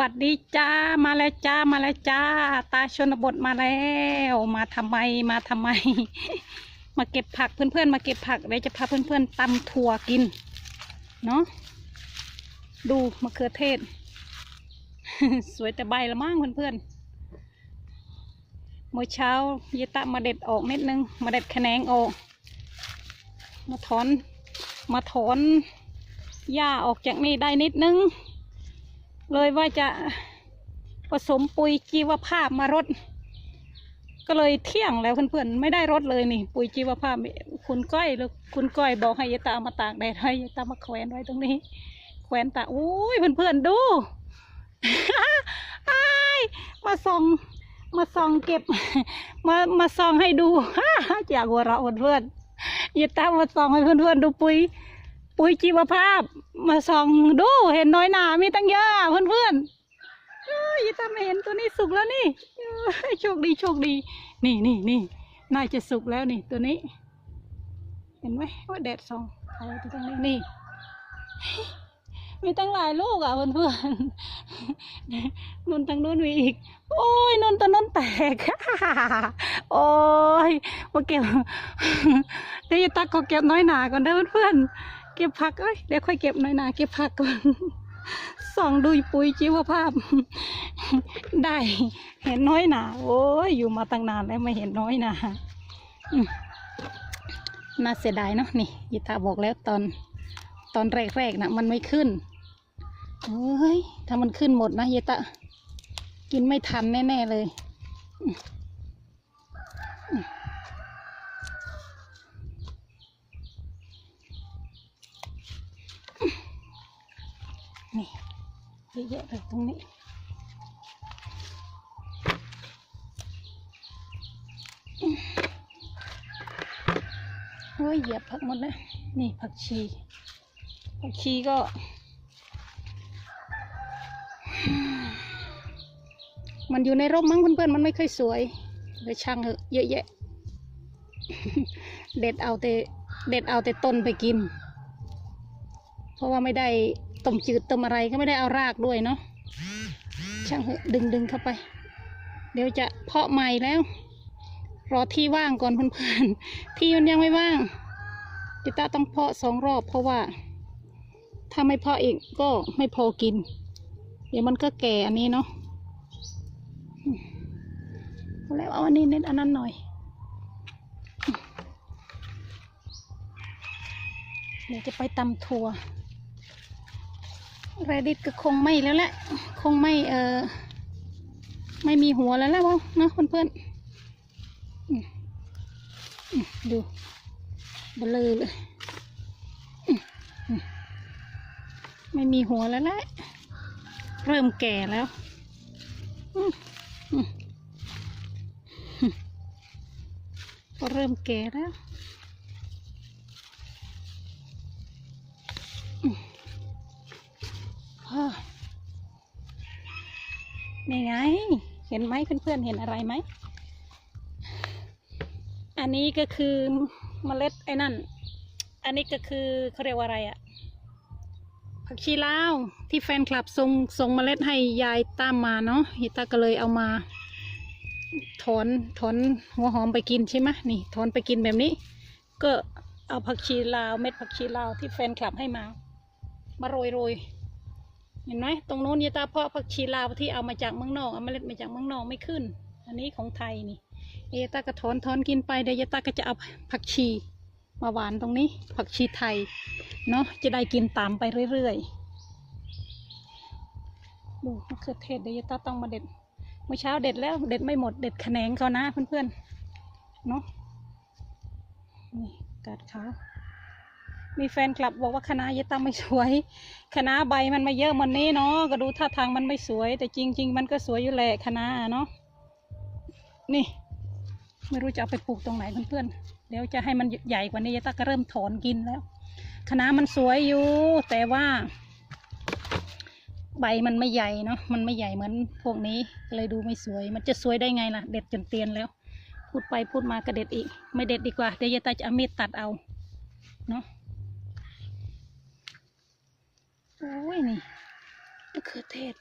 วัสดีจ้ามาแล้วจ้ามาแล้วจ้า ตาชนบทมาแล้ว มาทำไมมาทำไม มาเก็บผักเพื่อนๆมาเก็บผักเดี๋ยวจะพาเพื่อนๆตำถั่วกินเนาะดูมะเขือเทศ สวยแต่ใบละมั้งเพื่อนๆเมื่อเช้าเยตะมาเด็ดออกนิดนึง มาเด็ดแขนงออก มาถอนมาถอนหญ้าออกจากนี่ได้นิดนึง เลยว่าจะผสมปุ๋ยจีวภาพมารด ก็เลยเที่ยงแล้วเพื่อนๆไม่ได้รดเลยนี่ ปุ๋ยจีวภาพคุณก้อยหรือคุณก้อยบอกให้ยายตาเอามาตากแดดให้ยายตามาแขวนไว้ตรงนี้ แขวนตากโอ้ยเพื่อนๆดูอ้มาส่องมาส่องเก็บ มามาส่องให้ดูอยากหัวเราะเพื่อนๆยายตามาส่องให้เพื่อนๆดูปุ๋ย ปุ๋ยชีวภาพ มาส่องดูเห็นน้อยหนามีตั้งเยอะเพื่อนเพื่อนๆเอ้ยตาไม่เห็นตัวนี้สุกแล้วนี่โชคดีโชคดี นี่นี่นี่น่าจะสุกแล้วนี่ตัวนี้ เห็นไหมว่าแดดส่องเอาไว้ตรงนี้นี่มีตั้งหลายลูกอะเพื่อนเพื่อนๆนุ่นทางนู้นมีอีก โอ้ยนุ่นตัวนนแตก โอ้ยมาเก็บเดี๋ยวจะตักขอเก็บน้อยหนาก่อนเด้อเพื่อนๆ เก็บผักเอ้ยเดี๋ยวค่อยเก็บน้อยหนาเก็บผักก่อนส่องดูปุ๋ยชีวภาพ ได้เห็นน้อยหนาโอ้ยอยู่มาตั้งนานแล้วไม่เห็นน้อยหนาน่าเสียดายเนาะนี่ยิตาบอกแล้วตอนตอนแรกๆนะมันไม่ขึ้นเฮ้ยถ้ามันขึ้นหมดนะยิตากินไม่ทันแน่ ๆ เลยอืมอืมนี่เย อะแยะเลยตรงนี้ โอ้ยเหยียบผักหมดแล้วนี่ผักชี ผักชีก็มันอยู่ในร่มมั้งเพื่อนๆ มันไม่ค่อยสวยเลยช่างเหอะเยอะแยะ เด็ดเอาแต่เด็ดเอาแต่ต้นไปกิน เพราะว่าไม่ได้ ต้มจืดต้มอะไรก็ไม่ได้เอารากด้วยเนาะช่างเหอะดึงดึงเข้าไป เดี๋ยวจะเพาะใหม่แล้ว รอที่ว่างก่อนเพื่อนๆที่มันยังไม่ว่างจิตาต้องเพาะสองรอบเพราะว่า ถ้าไม่เพาะอีกก็ไม่พอกิน เดี๋ยวมันก็แก่อันนี้เนาะแล้วเอาอันนี้เนิดอันนั้นหน่อยเดี๋ยวจะไปตำถั่ว แรดิตก็คงไม่แล้วแหละ คงไม่เออไม่มีหัวแล้วและวะเนาะเพื่อนๆดูเบลอเลย ไม่มีหัวแล้วแหละ เริ่มแก่แล้วอืมอืมอืมก็เริ่มแก่แล้ว เห็นไหมเพื่อนๆเห็นอะไรไหม อันนี้ก็คือเมล็ดไอ้นั่น อันนี้ก็คือเขาเรียกว่าอะไรอะผักชีลาวที่แฟนคลับส่งส่งเมล็ดให้ยายตามมาเนาะฮิตาก็เลยเอามา ถอนถอนหัวหอมไปกินใช่ไหมนี่ ถอนไปกินแบบนี้ ก็เอาผักชีลาวเม็ดผักชีลาวที่แฟนคลับให้มา มาโรยโรย เห็นไหมตรงโน้นยายตาเพาะผักชีลาวที่เอามาจากเมืองนอกเอาเมล็ดมาจากเมืองนอกไม่ขึ้น อันนี้ของไทยนี่เอตาก็ถอนถอนกินไปเดี๋ยวยาตาก็จะเอาผักชีมาหวานตรงนี้ ผักชีไทยเนาะจะได้กินตามไปเรื่อยๆดูมะเขือเทศเดี๋ยวยาตาต้องมาเด็ดเมื่อเช้าเด็ดแล้วเด็ดไม่หมดเด็ดแขนงเขานะเพื่อนๆเนาะนี่กาดขา มีแฟนคลับบอกว่าคณะยายตาไม่สวยคณะใบมันไม่เยอะมันนี้เนาะก็ดูท่าทางมันไม่สวย แต่จริง ๆ มันก็สวยอยู่แหละคณะเนาะนี่ ไม่รู้จะเอาไปปลูกตรงไหนเพื่อนๆเดี๋ยวจะให้มันใหญ่กว่านี้ยายตาก็เริ่มถอนกินแล้วคณะมันสวยอยู่ แต่ว่า ใบมันไม่ใหญ่เนาะมันไม่ใหญ่เหมือนพวกนี้เลยดูไม่สวย มันจะสวยได้ไงล่ะ เด็ดจนเตียนแล้ว พูดไปพูดมาก็เด็ดอีก ไม่เด็ดดีกว่าเดี๋ยวยายตาจะเอามีดตัดเอาเนาะ โอ้ย นี่มะเขือเทศ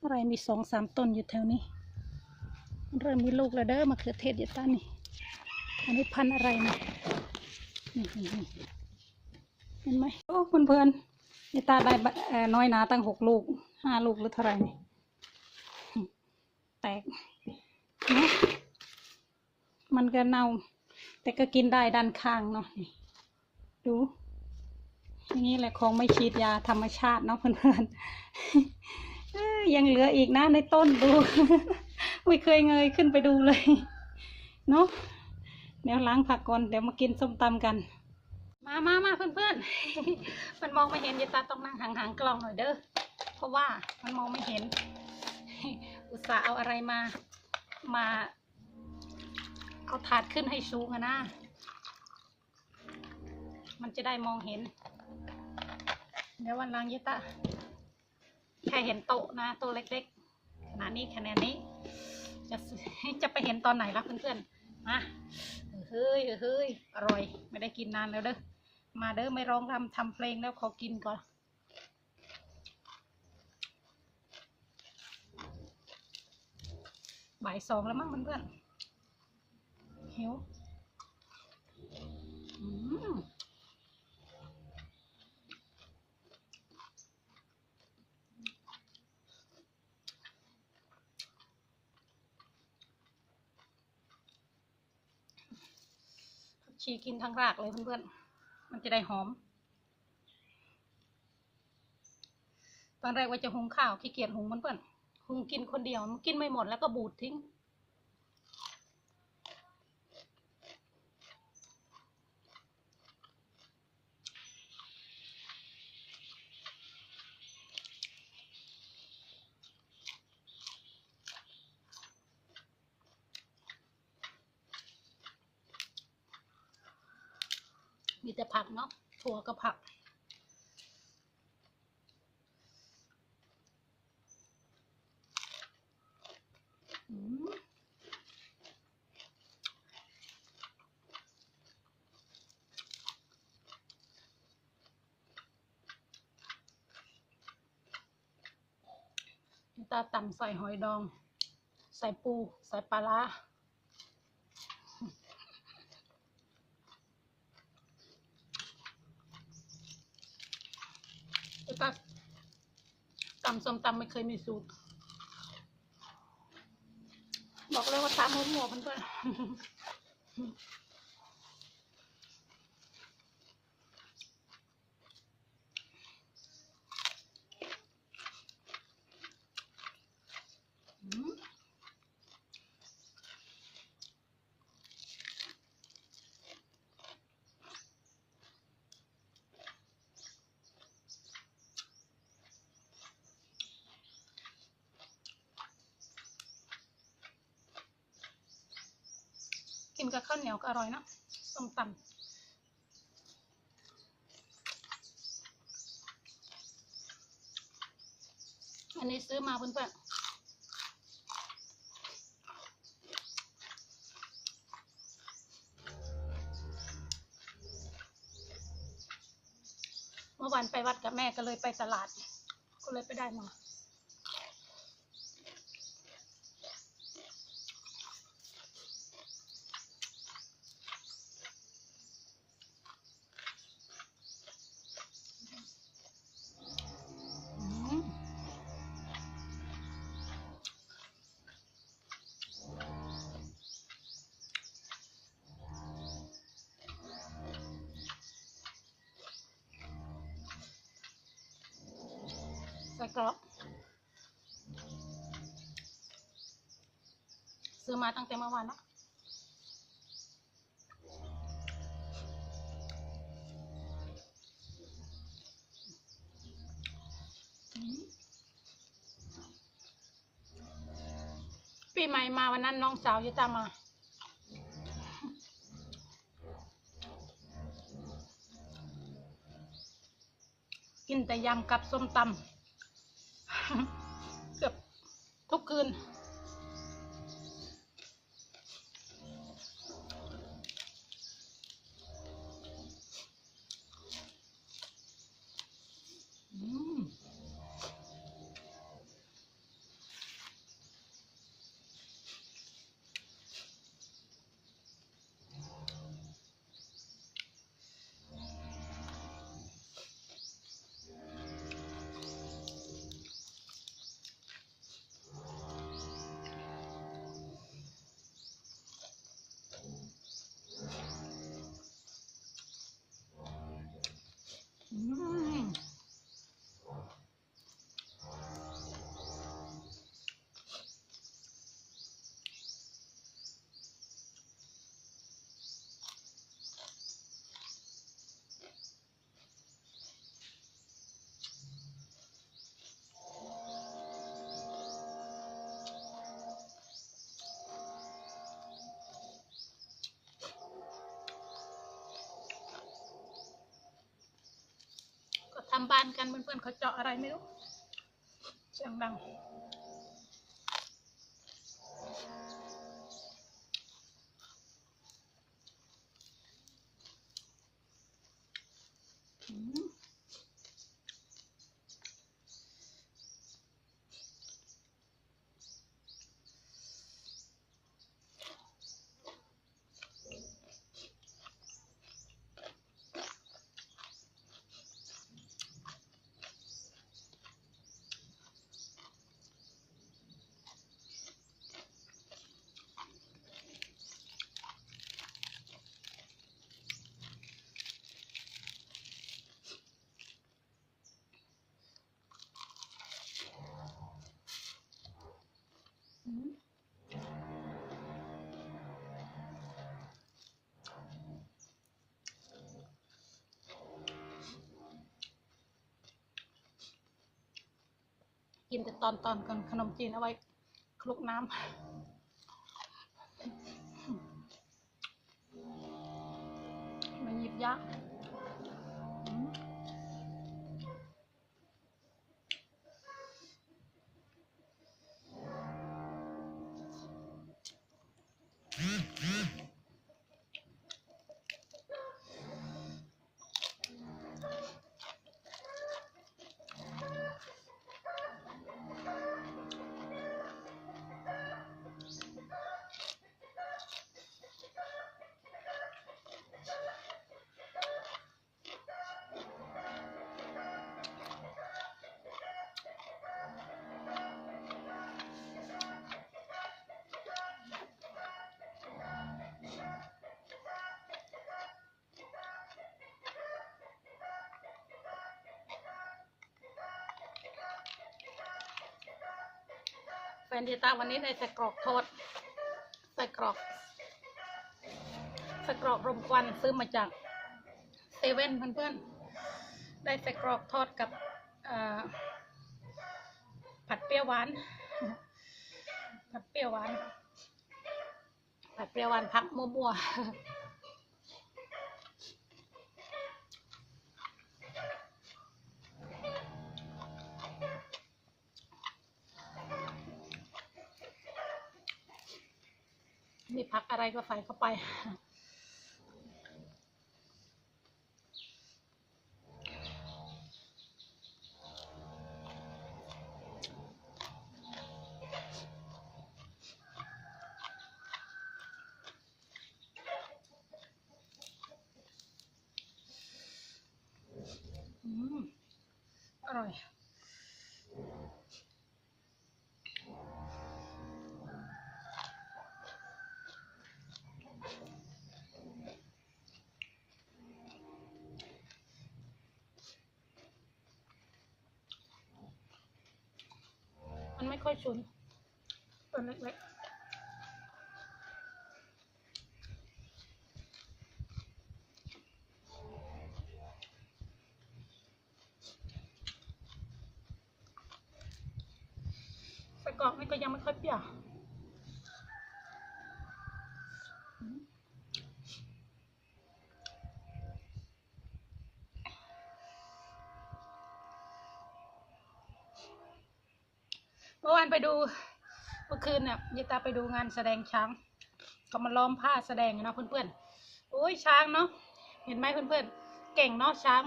อะไรมีสองสามต้นอยู่แถวนี้ เริ่มมีลูกแล้วเด้อมะเขือเทศอยายตานี่อันนี้พันธุ์อะไรนะเห็นไหมโอ้เพื่อนเพื่อนๆยายตาได้บะเอ่อน้อยหนาตั้งหกลูกห้าลูกหรือเท่าไหร่นี่แตกนะมันก็เน่า แต่ก็กินได้ด้านข้างเนาะดู นี้แหละของไม่ฉีดยาธรรมชาติเนาะเพื่อนๆยยังเหลืออีกนะในต้นดู ไม่เคยเงยขึ้นไปดูเลย เนาะเดี๋ยวล้างผักก่อนเดี๋ยวมากินส้มตำกัน มามามาเพื่อนๆ มันมองไม่เห็นยายตาต้องนั่งห่างๆกล้องหน่อยเด้อ เพราะว่ามันมองไม่เห็น อุตส่าห์เอาอะไรมา มาเอาถาดขึ้นให้สูงอะนะ มันจะได้มองเห็น เดี๋ยววันหลังยายตาแค่เห็นโต๊ะนะโต๊ะเล็กๆขนาดนี้คะแนนนี้ จะจะไปเห็นตอนไหนล่ะเพื่อนๆมาเฮ้ยเฮ้ยอร่อย ไม่ได้กินนานแล้วเด้อมาเด้อไม่ร้องรำทำเพลงแล้วขอกินก่อนบ่ายสองแล้วมั้งเพื่อนๆหิวอืม ผัก ชีกินทั้งรากเลยเพื่อนๆ มันจะได้หอม ตอนแรกว่าจะหุงข้าวขี้เกียจหุงเพื่อนๆ หุงกินคนเดียวมันกินไม่หมดแล้วก็บูดทิ้ง มีแต่ผักเนาะถั่วกับผัก อืมนี่ตาต่ำใส่หอยดอง ใส่ปู ใส่ปลาร้า ต่ตาตำส้มตำไม่เคยมีสูตร บอกเลยว่าตามหัวหมวเพื่อน นกับข้าวเหนียวก็อร่อยเนอะส้มตำอันนี้ซื้อมาเพื่อนๆเมื่อวานไปวัดกับแม่ก็เลยไปตลาด ก็เลยไปได้มา ใส่กรอบ ซื้อมาตั้งแต่เมื่อวานแล้วอืมปีใหม่มาวันนั้นน้องสาวยุตามมากินแต่ยำกับส้มตำ คืน No. ำบ้านกันเพื่อนๆเขาเจาะอะไรไม่รู้เสียงดัง อืมอืม กินแต่ตอนตอนก่อนขนมจีนเอาไว้คลุกน้ำมันหยิบยาก นเดียตาวันนี้ได้ใส่กรอกทอดใส่กรอกใส่กรอกรมควันซื้อมาจากเซเว่นเพื่อนๆ ได้ใส่กรอกทอดกับผัดเปรี้ยวหวาน ผัดเปรี้ยวหวาน ผัดเปรี้ยวหวานพักมัวๆ มีพักอะไรก็ใส่เข้าไป ไม่ค่อยชุนตัวเล็กๆไส้กรอกนี่ก็ยังไม่ค่อยเปรี้ยวอืมเมื่อวานไปดู เมื่อคืนเนี่ ยยายตาไปดูงานแสดงช้างเขามาล้อมผ้าแสดงเนาะเพื่อนๆโอ้ยช้างเนาะเห็นไหมเพื่อนๆเก่งเนาะช้าง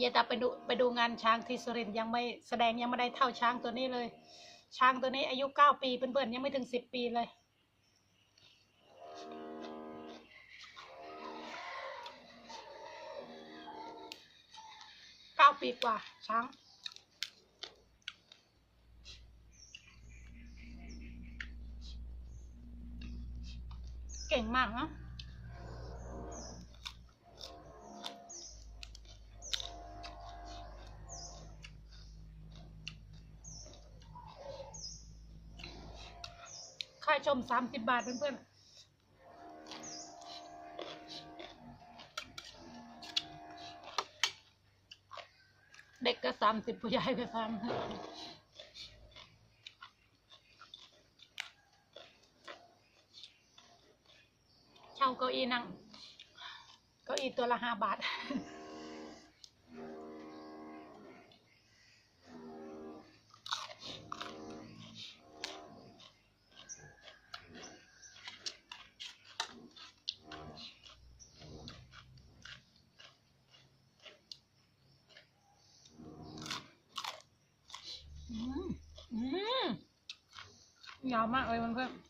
ยายตาไปดูไปดูงานช้างที่สุรินยังไม่แสดงยังไม่ได้เท่าช้างตัวนี้เลย ช้างตัวนี้อายุเก้าปีเพื่อนๆยังไม่ถึงสิบปีเลยเก้าปีกว่าช้าง เก่งมากเนาะค่าชมสามสิบบาทเพื่อนๆเด็กก็สามสิบผู้ใหญ่ก็สามสิบ อี้นั่ง เก้าอี้ตัวละห้าบาท อืม อืมยาวมากเลยเพื่อนๆ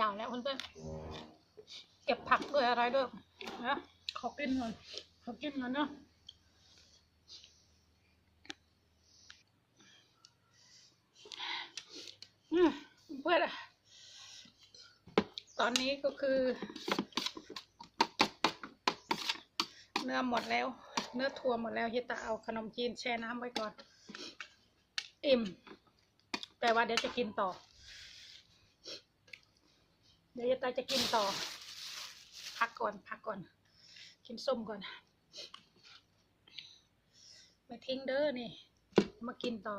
ยาวแล้วเพื่อนเก็บผักด้วยอะไรด้วยนะขอกินก่อนขอกินก่อนเนาะเพื่อนอะตอนนี้ก็คือ เนื้อหมดแล้ว เนื้อถั่วหมดแล้วเฮิตาเอาขนมจีนแช่น้ำไว้ก่อน อิ่ม แต่ว่าเดี๋ยวจะกินต่อ เดี๋ยวเฮิตาจะกินต่อ พักก่อน พักก่อน กินส้มก่อนม่ทิ้งเด้อนี่ มากินต่อ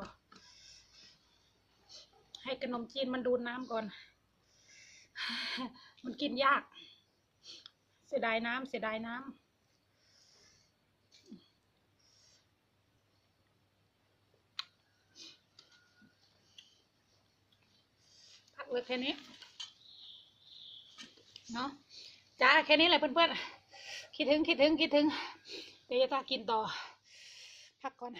ให้ขนมจีนมันดูดน้ำก่อน มันกินยาก เสียดายน้ำเสียดายน้ำพักเลิกแค่นี้ เนาะจ้าแค่นี้แหละเพื่อนๆคิดถึงคิดถึงคิดถึง เดี๋ยวจะกินต่อ พักก่อน